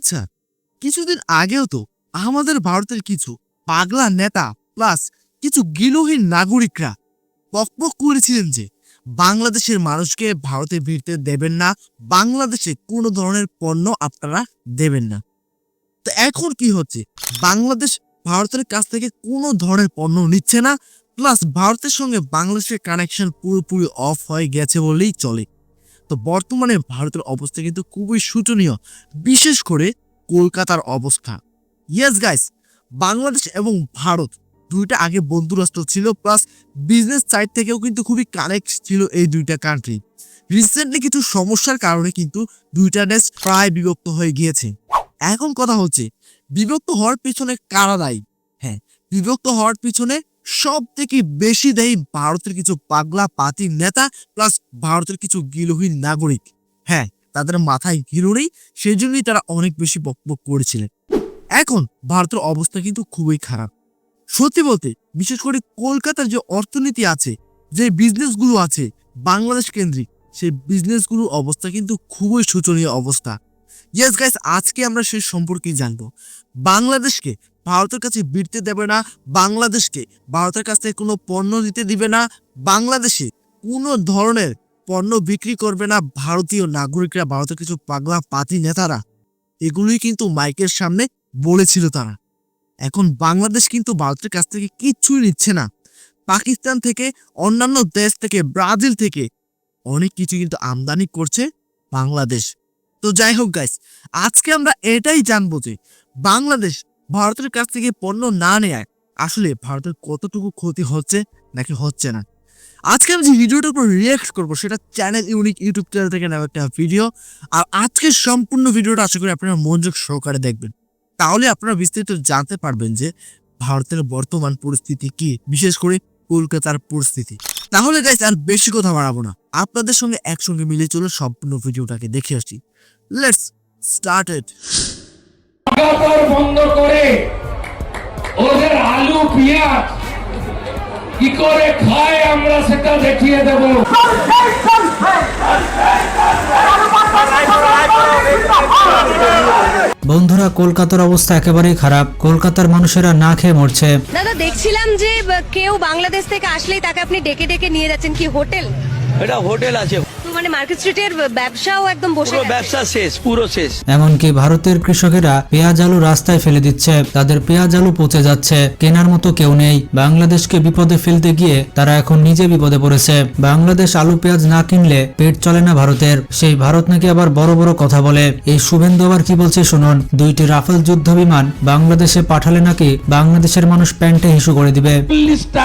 আচ্ছা কিছুদিন আগেও তো আমাদের ভারতের কিছু পাগলা নেতা প্লাস কিছু গিলহীন নাগরিকরা বকবক করেছিলেন যে বাংলাদেশের মানুষকে ভারতে ভিড়তে দেবেন না, বাংলাদেশে কোনো ধরনের পণ্য আপনারা দেবেন না। তো এখন কি হচ্ছে? বাংলাদেশ ভারতের কাছ থেকে কোনো ধরনের পণ্য নিচ্ছে না প্লাস ভারতের সঙ্গে বাংলাদেশের কানেকশন পুরোপুরি অফ হয়ে গেছে বলেই চলে। তো বর্তমানে ভারতের অবস্থা কিন্তু খুবই শোচনীয়, বিশেষ করে কলকাতার অবস্থা। ইয়েস গাইস বাংলাদেশ এবং ভারত দুইটা আগে বন্ধু রাষ্ট্র ছিল প্লাস বিজনেস সাইড থেকেও কিন্তু খুবই কানেক্ট ছিল এই দুইটা কান্ট্রি রিসেন্টলি কিছু সমস্যার কারণে কিন্তু দুইটা দেশ প্রায় বিভক্ত হয়ে গিয়েছে। এখন কথা হচ্ছে, বিভক্ত হওয়ার পিছনে কারা দায়ী? হ্যাঁ বিভক্ত হওয়ার পিছনে সব থেকে বেশি দেয় ভারতের কিছু পাগলা পাতি নেতা প্লাস ভারতের কিছু গিলহীন নাগরিক। হ্যাঁ তাদের মাথায় ঘিরো নেই সেই জন্যই তারা অনেক বেশি বকবক করেছিলেন। এখন ভারতের অবস্থা কিন্তু খুবই খারাপ। সত্যি বলতে, বিশেষ করে কলকাতার যে অর্থনীতি আছে, যে বিজনেসগুলো আছে, বাংলাদেশ কেন্দ্রিক, সেই বিজনেসগুলোর অবস্থা কিন্তু খুবই শোচনীয় অবস্থা। ইয়েস গাইস আজকে আমরা সেই সম্পর্কেই জানব। বাংলাদেশকে ভারতের কাছে বিড়তে দেবে না, বাংলাদেশকে। ভারতের কাছ থেকে কোনো পণ্য দিতে দিবে না, বাংলাদেশে কোনো ধরনের পণ্য বিক্রি করবে না ভারতীয় নাগরিকরা, ভারতের কিছু পাগলা পাতি নেতারা। এগুলোই কিন্তু মাইকের সামনে বলেছিল তারা। এখন বাংলাদেশ কিন্তু ভারতের কাছ থেকে কিচ্ছুই নিচ্ছে না। পাকিস্তান থেকে, অন্যান্য দেশ থেকে, ব্রাজিল থেকে অনেক কিছু কিন্তু আমদানি করছে বাংলাদেশ। তো যাই হোক গাইস আজকে আমরা এটাই জানব যে বাংলাদেশ ভারতের কাছ থেকে পণ্য না নেয় আসলে ভারতের কতটুকু ক্ষতি হচ্ছে নাকি হচ্ছে না। আজকে আমি যে ভিডিওটার উপর রিয়াক্ট করব সেটা চ্যানেল ইউনিক ইউটিউব চ্যানেল থেকে নেওয়া একটা ভিডিও আর আজকের সম্পূর্ণ ভিডিওটা আশা করি আপনারা মনোযোগ সহকারে দেখবেন। তাহলে আপনারা বিস্তারিত জানতে পারবেন যে ভারতের বর্তমান পরিস্থিতি কি, বিশেষ করে কলকাতার পরিস্থিতি। তাহলে গাইস আর বেশি কথা বাড়াবো না। আপনাদের সঙ্গে একসঙ্গে মিলে চলে সম্পূর্ণ ভিডিওটাকে দেখে আসি। লেটস স্টার্টেড লাগাতার বন্ধ করে। ওদের আলু পেঁয়াজ কি করে খায় আমরা সেটা দেখিয়ে দেব। বন্ধুরা কলকাতার অবস্থা একেবারেই খারাপ। কলকাতার মানুষেরা না খেয়ে মরছে। দাদা দেখছিলাম যে কেউ বাংলাদেশ থেকে আসলেই তাকে আপনি ডেকে ডেকে নিয়ে যাচ্ছেন কি হোটেল? এটা হোটেল আছে। মানে মার্কেট স্ট্রিটের ব্যবসাও একদম বসে পুরো ব্যবসা শেষ পুরো শেষ। এমনকি ভারতের কৃষকেরা পেঁয়াজ আলু রাস্তায় ফেলে দিচ্ছে তাদের পেঁয়াজ আলু পচে যাচ্ছে কেনার মতো কেউ নেই। বাংলাদেশকে বিপদে ফেলতে গিয়ে তারা এখন নিজে বিপদে পড়েছে। বাংলাদেশ আলু পেঁয়াজ না কিনলে পেট চলে না ভারতের। সেই ভারত নাকি আবার বড় বড় কথা বলে। এই শুভেন্দু আবার কি বলছে শুনুন। দুইটি রাফেল যুদ্ধ বিমান বাংলাদেশে পাঠালে নাকি বাংলাদেশের মানুষ প্যান্টে হিসু করে দিবে?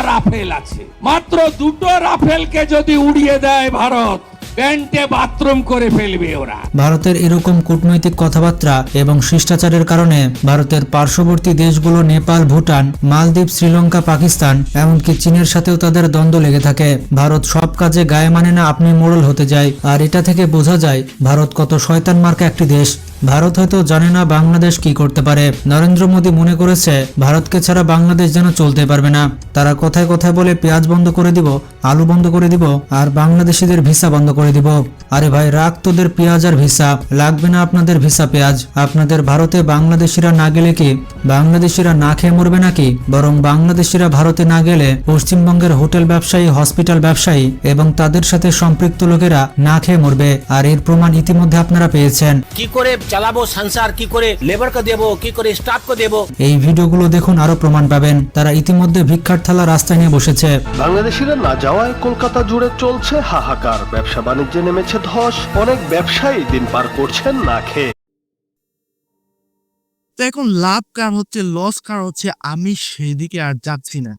রাফেল আছে। মাত্র দুটো রাফেলকে যদি উড়িয়ে দেয় ভারত। প্যান্টে বাথরুম করে ফেলবে ওরা। ভারতের এরকম কূটনৈতিক কথাবার্তা এবং শিষ্টাচারের কারণে ভারতের পার্শ্ববর্তী দেশগুলো নেপাল, ভুটান, মালদ্বীপ, শ্রীলঙ্কা, পাকিস্তান, এমনকি চীনের সাথেও তাদের দ্বন্দ্ব লেগে থাকে। ভারত সব কাজে গায়ে মানে না আপনি মোড়ল হতে যায়। আর এটা থেকে বোঝা যায় ভারত কত শয়তান মার্কা একটি দেশ। ভারত হয়তো জানে না বাংলাদেশ কি করতে পারে। নরেন্দ্র মোদী মনে করেছে, ভারতকে ছাড়া বাংলাদেশ যেন চলতে পারবে না। তারা কথায় কথায় বলে, পেঁয়াজ বন্ধ করে দিব, আলু বন্ধ করে দিব, আর বাংলাদেশিদের ভিসা বন্ধ করে দিব। আরে ভাই, রাখ তোদের পেঁয়াজ আর ভিসা। লাগবে না আপনাদের ভিসা পেঁয়াজ। আপনাদের ভারতে বাংলাদেশিরা না গেলে কি? বাংলাদেশিরা না খেয়ে মরবে নাকি? বরং বাংলাদেশিরা ভারতে না গেলে পশ্চিমবঙ্গের হোটেল ব্যবসায়ী, হসপিটাল ব্যবসায়ী এবং তাদের সাথে সম্পৃক্ত লোকেরা না খেয়ে মরবে। আর এর প্রমাণ ইতিমধ্যে আপনারা পেয়েছেন। কি করে চালাবো সংসার কি করে লেবারকে দেবো কি করে স্টাফকে দেবো? এই ভিডিওগুলো দেখুন আরও প্রমাণ পাবেন। তারা ইতিমধ্যে ভিক্ষার থালা রাস্তায় নিয়ে বসেছে। বাংলাদেশিরা না যাওয়ায় কলকাতা জুড়ে চলছে হাহাকার। ব্যবসা বাণিজ্যে নেমেছে ধস অনেক ব্যবসায়ী দিন পার করছেন না খেয়ে। তো এখন লাভ কার হচ্ছে লস কার হচ্ছে আমি সেদিকে আর যাচ্ছি না।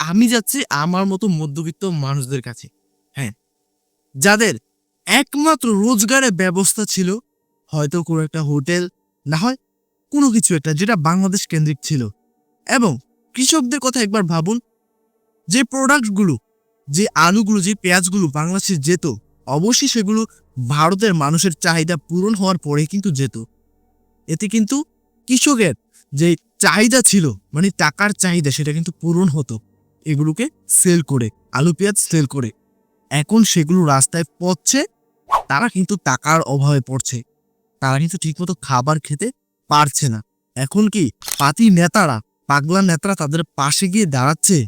আমি যাচ্ছি আমার মতো মধ্যবিত্ত মানুষদের কাছে। হ্যাঁ যাদের একমাত্র রোজগারের ব্যবস্থা ছিল হয়তো কোনো একটা হোটেল, না হয় কোনো কিছু একটা যেটা বাংলাদেশ কেন্দ্রিক ছিল। এবং কৃষকদের কথা একবার ভাবুন, যে প্রোডাক্টগুলো যে আলুগুলো, যে পেঁয়াজগুলো বাংলাদেশে যেত, অবশ্যই সেগুলো ভারতের মানুষের চাহিদা পূরণ হওয়ার পরে কিন্তু যেত। এতে কিন্তু কৃষকের যে চাহিদা ছিল মানে টাকার চাহিদা, সেটা কিন্তু পূরণ হতো। এগুলোকে সেল করে, আলু, পেঁয়াজ সেল করে। এখন সেগুলো রাস্তায় পড়ছে তারা কিন্তু টাকার অভাবে পড়ছে। তারা কিন্তু ঠিকমতো খাবার খেতে পারছে না। এখন কি পাতি নেতারা, পাগলা নেতারা তাদের পাশে গিয়ে দাঁড়াচ্ছে?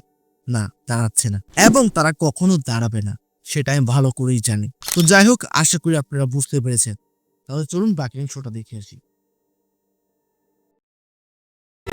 না দাঁড়াচ্ছে না। এবং তারা কখনো দাঁড়াবে না, সেটা আমি ভালো করেই জানি। তো যাই হোক, আশা করি আপনারা বুঝতে পেরেছেন। তাহলে চলুন বাকি অংশটা দেখে আসি।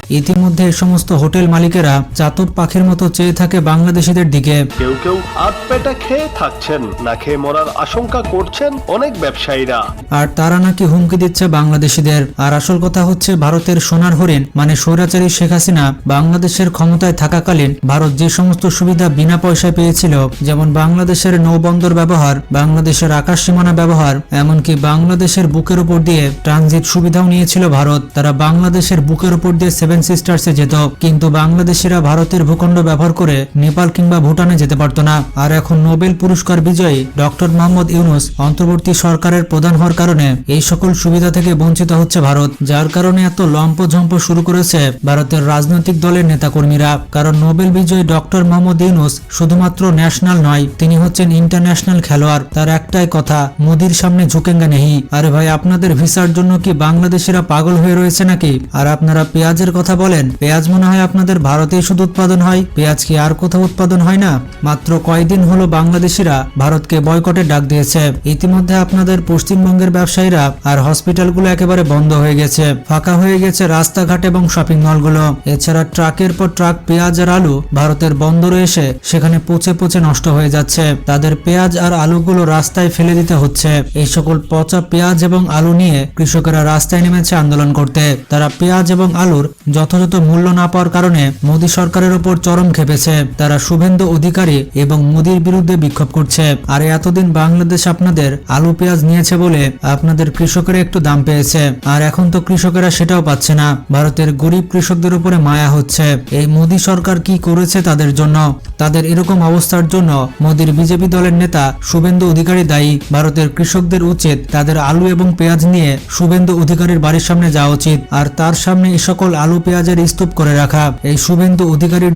ইতিমধ্যে এই সমস্ত হোটেল মালিকেরা চাতক পাখির মতো চেয়ে থাকে বাংলাদেশিদের দিকে। কেউ কেউ আধ পেটা খেয়ে থাকছেন না খেয়ে মরার আশঙ্কা করছেন অনেক ব্যবসায়ীরা। আর তারা নাকি হুমকি দিচ্ছে বাংলাদেশিদের। আর আসল কথা হচ্ছে ভারতের সোনার হরিণ মানে স্বৈরাচারী শেখ হাসিনা বাংলাদেশের ক্ষমতায় থাকাকালীন ভারত যে সমস্ত সুবিধা বিনা পয়সায় পেয়েছিল যেমন বাংলাদেশের নৌবন্দর ব্যবহার বাংলাদেশের আকাশ সীমানা ব্যবহার এমনকি বাংলাদেশের বুকের উপর দিয়ে ট্রানজিট সুবিধাও নিয়েছিল ভারত। তারা বাংলাদেশের বুকের উপর দিয়ে সেভেন সিস্টার্সে যেত, কিন্তু বাংলাদেশিরা ভারতের ভূখণ্ড ব্যবহার করে নেপাল কিংবা ভুটানে যেতে পারতো না। আর এখন নোবেল পুরস্কার বিজয়ী ডক্টর মোহাম্মদ ইউনুস অন্তর্বর্তী সরকারের প্রধান হওয়ার কারণে এই সকল সুবিধা থেকে বঞ্চিত হচ্ছে ভারত, যার কারণে এত লম্পঝম্প শুরু করেছে ভারতের রাজনৈতিক দলের নেতাকর্মীরা। কারণ নোবেল বিজয়ী ডক্টর মোহাম্মদ ইউনুস শুধুমাত্র ন্যাশনাল নয়, তিনি হচ্ছেন ইন্টারন্যাশনাল খেলোয়াড়। তার একটাই কথা, মোদির সামনে ঝুঁকেঙ্গা নেহি আরে ভাই, আপনাদের ভিসার জন্য কি বাংলাদেশিরা পাগল হয়ে রয়েছে নাকি? আর আপনারা পেঁয়াজের কথা বলেন, পেঁয়াজ মনে হয় আপনাদের ভারতেই শুধু উৎপাদন হয়, পেঁয়াজ কি আর কোথাও উৎপাদন হয় না? মাত্র কয়েকদিন হলো বাংলাদেশিরা ভারতকে বয়কটে ডাক দিয়েছে। ইতিমধ্যে আপনাদের পশ্চিমবঙ্গের ব্যবসায়ীরা আর হসপিটালগুলো একেবারে বন্ধ হয়ে গেছে। ফাঁকা হয়ে গেছে রাস্তাঘাট এবং শপিং মলগুলো। এছাড়া ট্রাকের পর ট্রাক, পেঁয়াজ আর আলু ভারতের বন্দরে এসে সেখানে পচে পচে নষ্ট হয়ে যাচ্ছে। তাদের পেঁয়াজ আর আলুগুলো রাস্তায় ফেলে দিতে হচ্ছে। এই সকল পচা পেঁয়াজ এবং আলু নিয়ে কৃষকেরা রাস্তায় নেমেছে আন্দোলন করতে। তারা পেঁয়াজ এবং আলুর যথাযথ মূল্য না পাওয়ার কারণে মোদী সরকারের উপর চরম খেপেছে তারা শুভেন্দু অধিকারী এবং মোদীর বিরুদ্ধে বিক্ষোভ করছে। আর এতদিন বাংলাদেশ আপনাদের আলু পেঁয়াজ নিয়েছে বলে আপনাদের কৃষকেরা একটু দাম পেয়েছে। আর এখন তো কৃষকেরা সেটাও পাচ্ছে না। ভারতের গরিব কৃষকদের উপরে মায়া হচ্ছে। এই মোদী সরকার কি করেছে তাদের জন্য? তাদের এরকম অবস্থার জন্য মোদীর বিজেপি দলের নেতা শুভেন্দু অধিকারী দায়ী। ভারতের কৃষকদের উচিত তাদের আলু এবং পেঁয়াজ নিয়ে শুভেন্দু অধিকারীর বাড়ির সামনে যাওয়া উচিত। আর তার সামনে এই সকল আলু পেঁয়াজের স্তূপ করে রাখা। এই শুভেন্দু অধিকারীর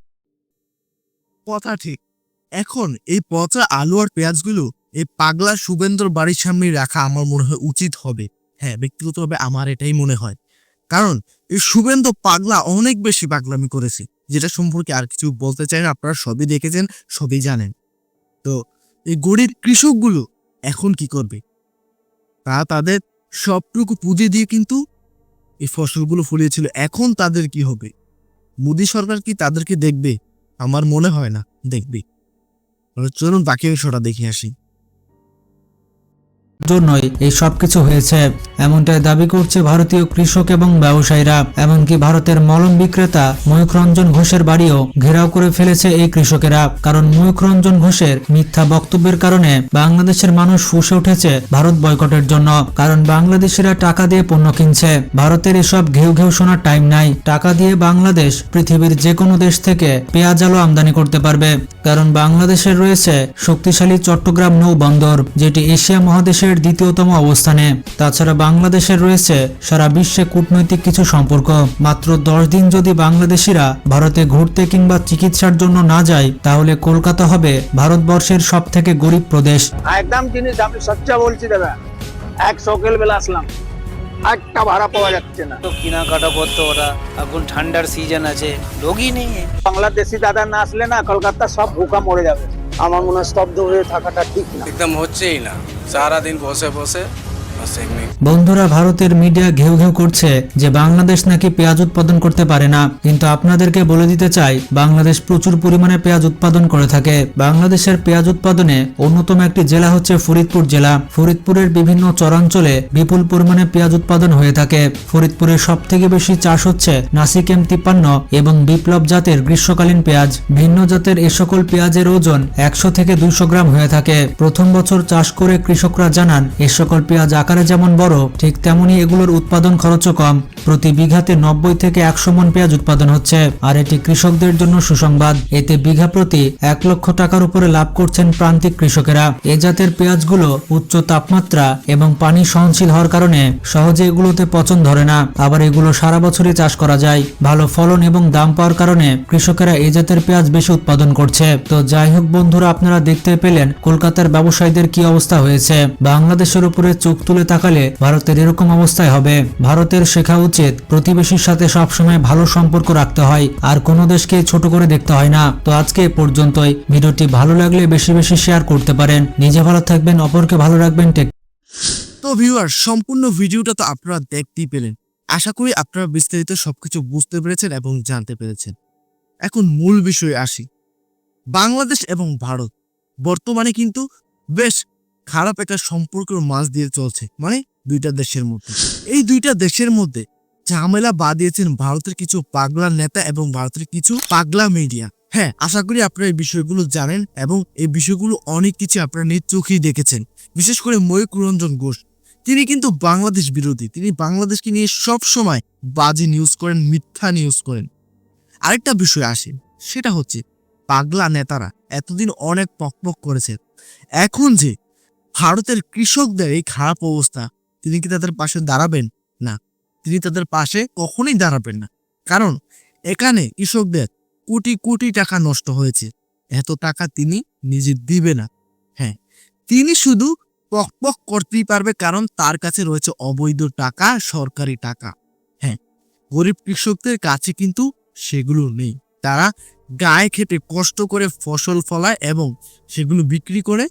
কথা ঠিক। এখন এই পচা আলু আর পেঁয়াজগুলো এই পাগলা শুভেন্দ্র বাড়ির সামনে রাখা আমার মনে হয় উচিত হবে। হ্যাঁ ব্যক্তিগতভাবে আমার এটাই মনে হয়। কারণ এই শুভেন্দ্র পাগলা অনেক বেশি পাগলামি করেছে, যেটা সম্পর্কে আর কিছু বলতে চাই না, আপনারা সবই দেখেছেন, সবই জানেন। তো এই গরিব কৃষকগুলো এখন কি করবে? তারা তাদের সবটুকু পুঁজি দিয়ে কিন্তু এই ফসলগুলো ফলিয়েছিল, এখন তাদের কি হবে? মোদী সরকার কি তাদেরকে দেখবে? আমার মনে হয় না, দেখবে। চলুন বাকি অংশটা দেখে আসি। জন্যই এই সবকিছু হয়েছে। এমনটাই দাবি করছে ভারতীয় কৃষক এবং ব্যবসায়ীরা। এমনকি ভারতের মলম বিক্রেতা ময়ূখ রঞ্জন ঘোষের বাড়িও ঘেরাও করে ফেলেছে এই কৃষকেরা। কারণ ময়ূখ রঞ্জন ঘোষের মিথ্যা বক্তব্যের কারণে বাংলাদেশের মানুষ ফুসে উঠেছে ভারত বয়কটের জন্য। কারণ বাংলাদেশিরা টাকা দিয়ে পণ্য কিনছে। ভারতের এসব ঘেউ ঘেউ শোনার টাইম নাই। টাকা দিয়ে বাংলাদেশ পৃথিবীর যে কোনো দেশ থেকে পেঁয়াজ, আলু আমদানি করতে পারবে। কারণ বাংলাদেশের রয়েছে শক্তিশালী চট্টগ্রাম নৌ বন্দর, যেটি এশিয়া মহাদেশের দ্বিতীয়তম অবস্থানে। তাছাড়া বাংলাদেশের রয়েছে সারা বিশ্বে কূটনৈতিক কিছু সম্পর্ক। মাত্র দশ দিন যদি বাংলাদেশিরা ভারতে ঘুরতে কিংবা চিকিৎসার জন্য না যায় তাহলে কলকাতা হবে ভারতবর্ষের সব থেকে গরিব প্রদেশ। একদম জিনিস আমি সচ্চা বলছি দাদা এক সকাল বেলা আসলাম একটা ভাড়া পাওয়া যাচ্ছে না। তো কেনাকাটা করতো ওরা এখন ঠান্ডার সিজন আছে লোকই নেই। বাংলাদেশি দাদা না আসলে না কলকাতা সব ভুকা মরে যাবে। আমার মনে হয় স্তব্ধ হয়ে থাকাটা ঠিক না। একদম হচ্ছেই না। সারাদিন বসে বসে বন্ধুরা, ভারতের মিডিয়া ঘেউ ঘেউ করছে যে বাংলাদেশ নাকি পেঁয়াজ উৎপাদন করতে পারে না। কিন্তু আপনাদেরকে বলে দিতে চাই, বাংলাদেশ প্রচুর পরিমাণে পেঁয়াজ উৎপাদন করে থাকে। বাংলাদেশের পেঁয়াজ উৎপাদনে অন্যতম একটি জেলা হচ্ছে ফরিদপুর জেলা। ফরিদপুরের বিভিন্ন চরাঞ্চলে বিপুল পরিমাণে পেঁয়াজ উৎপাদন হয়ে থাকে। ফরিদপুরের সব থেকে বেশি চাষ হচ্ছে নাসিক এম তিপ্পান্ন এবং বিপ্লব জাতের গ্রীষ্মকালীন পেঁয়াজ। ভিন্ন জাতের এ সকল পেঁয়াজের ওজন একশো থেকে দুইশো গ্রাম হয়ে থাকে। প্রথম বছর চাষ করে কৃষকরা জানান, এ সকল পেঁয়াজ আকারে যেমন বড়, ঠিক তেমনি এগুলোর উৎপাদন খরচও কম। প্রতি বিঘাতে নব্বই থেকে একশো মন পেঁয়াজ উৎপাদন হচ্ছে, আর এটি কৃষকদের জন্য সুসংবাদ। এতে বিঘা প্রতি এক লক্ষ টাকার উপরে লাভ করছেন প্রান্তিক কৃষকেরা। এ জাতের পেঁয়াজগুলো উচ্চ তাপমাত্রা এবং পানি সহনশীল হওয়ার কারণে সহজে এগুলোতে পচন ধরে না। আবার এগুলো সারা বছরই চাষ করা যায়। ভালো ফলন এবং দাম পাওয়ার কারণে কৃষকেরা এই জাতের পেঁয়াজ বেশি উৎপাদন করছে। তো যাই হোক বন্ধুরা, আপনারা দেখতে পেলেন কলকাতার ব্যবসায়ীদের কি অবস্থা হয়েছে। বাংলাদেশের উপরে চোখ তুলে দিকে তাকালে ভারতের এরকম অবস্থায় হবে। ভারতের শেখা উচিত প্রতিবেশীর সাথে সবসময় ভালো সম্পর্ক রাখতে হয়, আর কোনো দেশকে ছোট করে দেখতে হয় না। তো আজকে পর্যন্তই। ভিডিওটি ভালো লাগলে বেশি বেশি শেয়ার করতে পারেন। নিজে ভালো থাকবেন, অপরকে ভালো রাখবেন। টেক তো ভিউয়ার, সম্পূর্ণ ভিডিওটা তো আপনারা দেখতেই পেলেন। আশা করি আপনারা বিস্তারিত সবকিছু বুঝতে পেরেছেন এবং জানতে পেরেছেন। এখন মূল বিষয়ে আসি। বাংলাদেশ এবং ভারত বর্তমানে কিন্তু বেশ খারাপ একটা সম্পর্কের মাঝ দিয়ে চলছে মানে দুইটা দেশের মধ্যে। এই দুইটা দেশের মধ্যে ঝামেলা বাঁধিয়েছেন ভারতের কিছু পাগলা নেতা এবং ভারতের কিছু পাগলা মিডিয়া। হ্যাঁ আশা করি আপনারা এই বিষয়গুলো জানেন এবং এই বিষয়গুলো অনেক কিছু আপনারা নিজ চোখেই দেখেছেন। বিশেষ করে ময়ূক রঞ্জন ঘোষ। তিনি কিন্তু বাংলাদেশ বিরোধী। তিনি বাংলাদেশকে নিয়ে সব সময় বাজে নিউজ করেন, মিথ্যা নিউজ করেন। আরেকটা বিষয় আসে, সেটা হচ্ছে পাগলা নেতারা এতদিন অনেক পকপক করেছে। এখন যে ভারতের কৃষকদের এই খারাপ অবস্থা, তিনি কি তাদের পাশে দাঁড়াবেন? না। তিনি তাদের পাশে কখনোই দাঁড়াবেন না। কারণ, এখানে কৃষকদের কোটি কোটি টাকা নষ্ট হয়েছে। এত টাকা তিনি নিজে দিবে না। হ্যাঁ তিনি শুধু পকপক করতেই পারবে কারণ তার কাছে রয়েছে অবৈধ টাকা, সরকারি টাকা। হ্যাঁ গরিব কৃষকদের কাছে কিন্তু সেগুলো নেই। তারা গায়ে খেটে কষ্ট করে ফসল ফলায় এবং সেগুলো বিক্রি করে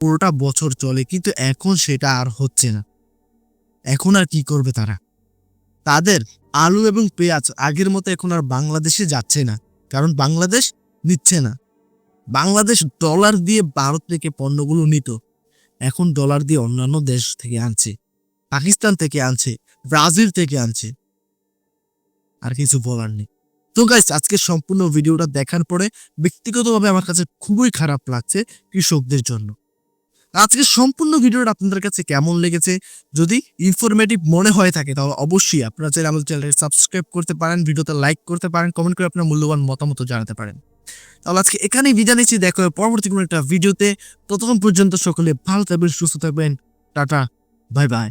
পুরোটা বছর চলে, কিন্তু এখন সেটা আর হচ্ছে না। এখন আর কি করবে তারা? তাদের আলু এবং পেঁয়াজ আগের মতো এখন আর বাংলাদেশে যাচ্ছে না, কারণ বাংলাদেশ নিচ্ছে না। বাংলাদেশ ডলার দিয়ে ভারত থেকে পণ্যগুলো নিত, এখন ডলার দিয়ে অন্যান্য দেশ থেকে আনছে, পাকিস্তান থেকে আনছে, ব্রাজিল থেকে আনছে। আর কিছু বলার নেই। তো গাইস আজকে সম্পূর্ণ ভিডিওটা দেখার পরে ব্যক্তিগতভাবে আমার কাছে খুবই খারাপ লাগছে কৃষকদের জন্য। আজকে সম্পূর্ণ ভিডিওটা আপনাদের কাছে কেমন লেগেছে? যদি ইনফরমেটিভ মনে হয়ে থাকে, তাহলে অবশ্যই আপনারা চাইলে আমাদের চ্যানেলটি সাবস্ক্রাইব করতে পারেন, ভিডিওতে লাইক করতে পারেন কমেন্ট করে আপনার মূল্যবান মতামত জানাতে পারেন। তাহলে আজকে এখানেই বিদায় নিচ্ছি, দেখো পরবর্তী কোনো একটা ভিডিওতে। ততক্ষণ পর্যন্ত সকলে ভালো থাকবেন, সুস্থ থাকবেন, টাটা বাই বাই